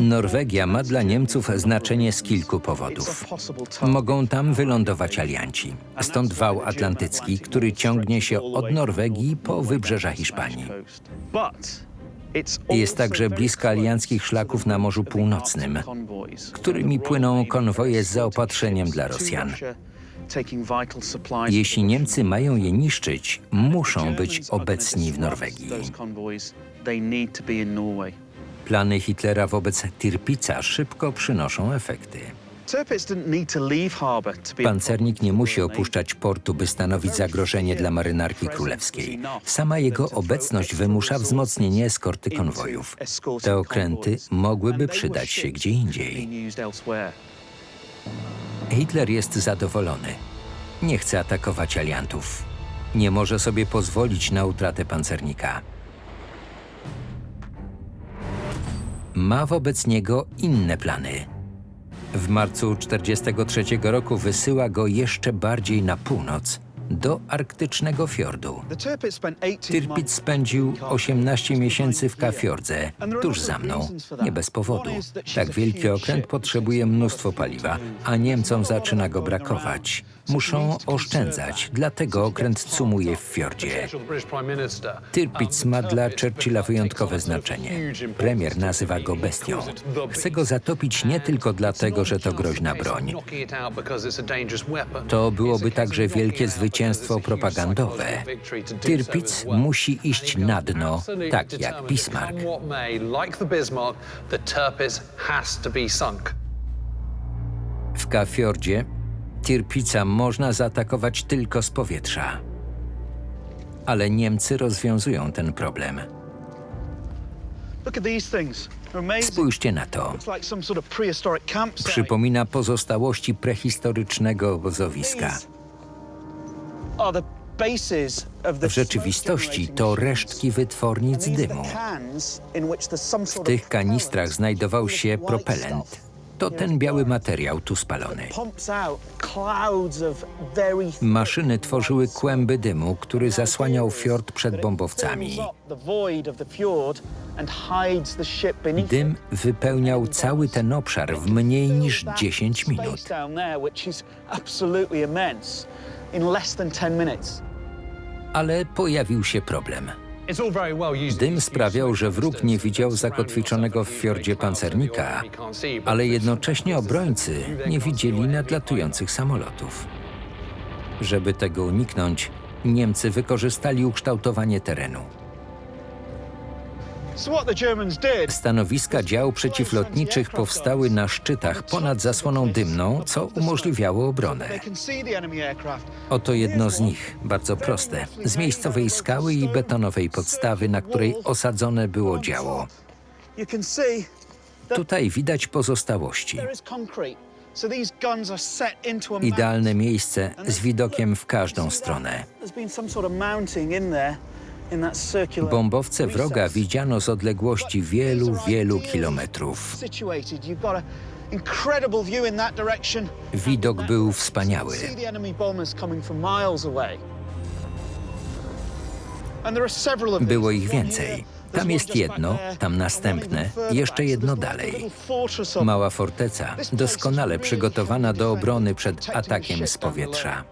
Norwegia ma dla Niemców znaczenie z kilku powodów. Mogą tam wylądować alianci. Stąd wał atlantycki, który ciągnie się od Norwegii po wybrzeża Hiszpanii. Jest także blisko alianckich szlaków na Morzu Północnym, którymi płyną konwoje z zaopatrzeniem dla Rosjan. Jeśli Niemcy mają je niszczyć, muszą być obecni w Norwegii. Plany Hitlera wobec Tirpica szybko przynoszą efekty. Pancernik nie musi opuszczać portu, by stanowić zagrożenie dla marynarki królewskiej. Sama jego obecność wymusza wzmocnienie eskorty konwojów. Te okręty mogłyby przydać się gdzie indziej. Hitler jest zadowolony. Nie chce atakować aliantów. Nie może sobie pozwolić na utratę pancernika. Ma wobec niego inne plany. W marcu 1943 roku wysyła go jeszcze bardziej na północ, do arktycznego fiordu. Tirpitz spędził 18 miesięcy w Kafiordze, tuż za mną. Nie bez powodu. Tak wielki okręt potrzebuje mnóstwo paliwa, a Niemcom zaczyna go brakować. Muszą oszczędzać, dlatego okręt cumuje w fiordzie. Tirpitz ma dla Churchilla wyjątkowe znaczenie. Premier nazywa go bestią. Chce go zatopić nie tylko dlatego, że to groźna broń. To byłoby także wielkie zwycięstwo propagandowe. Tirpitz musi iść na dno, tak jak Bismarck. W Kafiordzie Tirpica można zaatakować tylko z powietrza. Ale Niemcy rozwiązują ten problem. Spójrzcie na to. Przypomina pozostałości prehistorycznego obozowiska. W rzeczywistości to resztki wytwornic dymu. W tych kanistrach znajdował się propelent. To ten biały materiał tu spalony. Maszyny tworzyły kłęby dymu, który zasłaniał fiord przed bombowcami. Dym wypełniał cały ten obszar w mniej niż 10 minut. Ale pojawił się problem. Dym sprawiał, że wróg nie widział zakotwiczonego w fiordzie pancernika, ale jednocześnie obrońcy nie widzieli nadlatujących samolotów. Żeby tego uniknąć, Niemcy wykorzystali ukształtowanie terenu. Stanowiska dział przeciwlotniczych powstały na szczytach ponad zasłoną dymną, co umożliwiało obronę. Oto jedno z nich, bardzo proste, z miejscowej skały i betonowej podstawy, na której osadzone było działo. Tutaj widać pozostałości. Idealne miejsce z widokiem w każdą stronę. Bombowce wroga widziano z odległości wielu, wielu kilometrów. Widok był wspaniały. Było ich więcej. Tam jest jedno, tam następne, jeszcze jedno dalej. Mała forteca, doskonale przygotowana do obrony przed atakiem z powietrza.